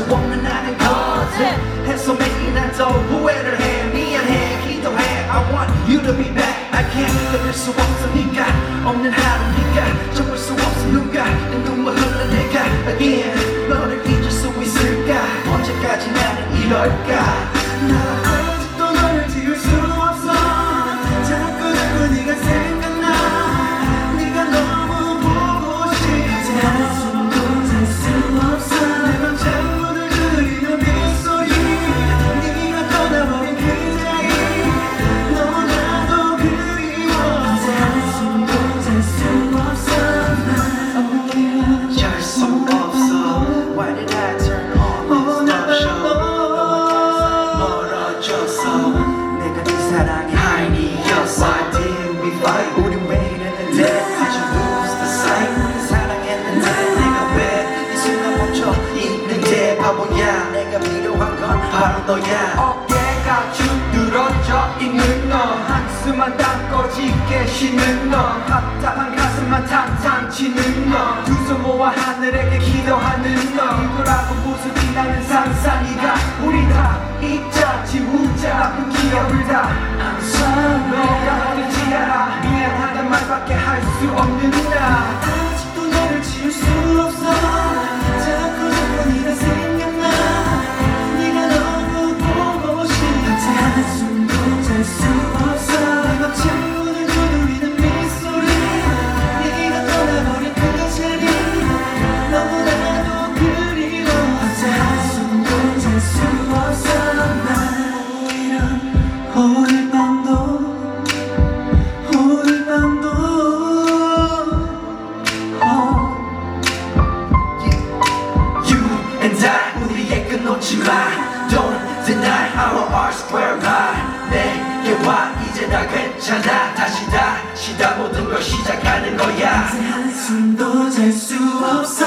수 없는 나는 cause it 해소맨이 난더 후회를 해 미안해 기도해 I want you to be back I can't 끊을 수 없어 니가 없는 하루 니가 접을 수 없어 누가 내 눈물 흘러내가 Again 너를 잊을 수 있을까 언제까지 나는 이럴까 내가 필요한 건 바로 너야 있는 너 한숨만 담고 짙게. 쉬는 너 답답한 가슴만 탕탕 치는 너 두 손 모아 하늘에게 기도하는 너. 이거라고 모습이 나는 상상이가 우리 다 잊자 지우자. 나쁜 기억을 다. I'm sorry 너가 어딘지 알아. 미안하단 말밖에 할 수 없는 오지마 Don't deny our R square 가 내게 와 이제 나 괜찮아. 다시 다시 다. 모든 걸 시작하는 거야. 이제 한숨도 잘 수 없어.